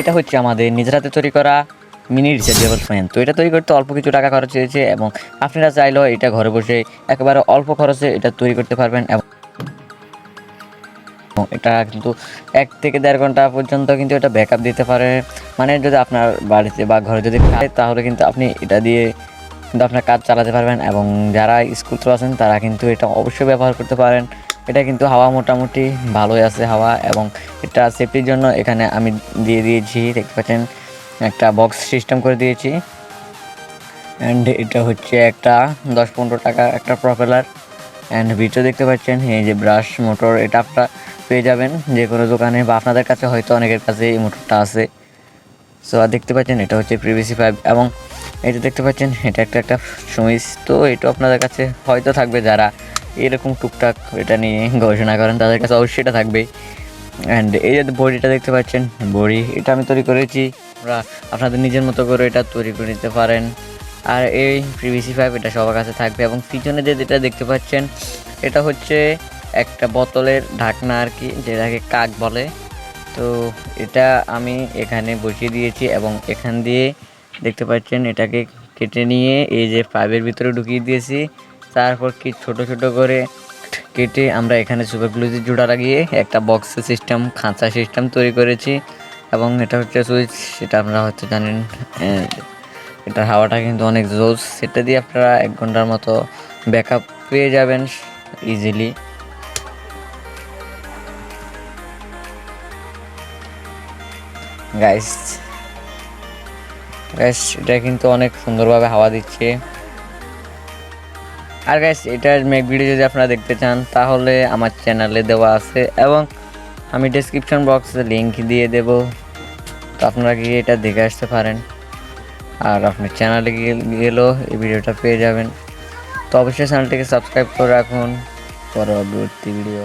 এটা হচ্ছে আমাদের নিজের হাতে তৈরি করা মিনি রিচার্জেবল ফ্যান তো এটা তৈরি করতে অল্প কিছু টাকা খরচ হয়েছে এবং আপনারা চাইলেও এটা ঘরে বসে একেবারে অল্প খরচে এটা তৈরি করতে পারবেন এবং এটা কিন্তু এক থেকে দেড় ঘণ্টা পর্যন্ত কিন্তু এটা ব্যাকআপ দিতে পারে। মানে যদি আপনার বাড়িতে বা ঘরে যদি খায়, তাহলে কিন্তু আপনি এটা দিয়ে কিন্তু আপনার কাজ চালাতে পারবেন এবং যারা স্কুল আছেন, তারা কিন্তু এটা অবশ্যই ব্যবহার করতে পারেন। এটা কিন্তু হাওয়া মোটামুটি ভালোই আছে হাওয়া এবং এটা সেফটির জন্য এখানে আমি দিয়ে দিয়েছি, দেখতে পাচ্ছেন, একটা বক্স সিস্টেম করে দিয়েছি। অ্যান্ড এটা হচ্ছে একটা দশ পনেরো টাকা একটা প্রপেলার অ্যান্ড ভিডিও দেখতে পাচ্ছেন, এই যে ব্রাশ মোটর এটা আপনারা পেয়ে যাবেন যে কোনো দোকানে বা আপনাদের কাছে হয়তো অনেকের কাছে এই মোটরটা আছে। সো আর দেখতে পাচ্ছেন, এটা হচ্ছে প্রিভিসি পাইপ এবং এটা দেখতে পাচ্ছেন, এটা একটা একটা সুইচ তো এটা আপনাদের কাছে হয়তো থাকবে যারা এরকম টুকটাক এটা নিয়ে গবেষণা করেন, তাদের কাছে অবশ্যই এটা থাকবে। অ্যান্ড এই যে বড়িটা দেখতে পাচ্ছেন, বড়ি এটা আমি তৈরি করেছি। আপনারা আপনাদের নিজের মতো করে এটা তৈরি করে নিতে পারেন। আর এই প্রিভিসি পাইপ এটা সবার কাছে থাকবে এবং পিছনে যে যেটা দেখতে পাচ্ছেন, এটা হচ্ছে একটা বোতলের ঢাকনা আর কি, যেটাকে কাক বলে। তো এটা আমি এখানে বসিয়ে দিয়েছি এবং এখান দিয়ে দেখতে পাচ্ছেন এটাকে কেটে নিয়ে এই যে পাইপের ভিতরে ঢুকিয়ে দিয়েছি। তারপর কি ছোট ছোট করে কেটে আমরা এখানে সুপার গ্লুজি জোড়া লাগিয়ে একটা বক্স সিস্টেম খাঁচা সিস্টেম তৈরি করেছি। এবং এটা হচ্ছে সুইচ সেটা আপনারা হয়তো জানেন এটার হাওয়াটা কিন্তু অনেক জোস সেটা দিয়ে আপনারা এক ঘণ্টার মতো ব্যাকআপ পেয়ে যাবেন ইজিলি গাইস গাইস এটা কিন্তু অনেক সুন্দরভাবে হাওয়া দিচ্ছে। আর গাইস এটার মেক ভিডিও যদি আপনারা দেখতে চান, তাহলে আমার চ্যানেলে দেওয়া আছে এবং আমি ডেসক্রিপশন বক্সে লিংক দিয়ে দেব। তো আপনারা গিয়ে এটা দেখে আসতে পারেন। আর আপনার চ্যানেলে গেলেও এই ভিডিওটা পেয়ে যাবেন। তো অবশ্যই চ্যানেলটিকে সাবস্ক্রাইব করে রাখুন। পরবর্তী ভিডিও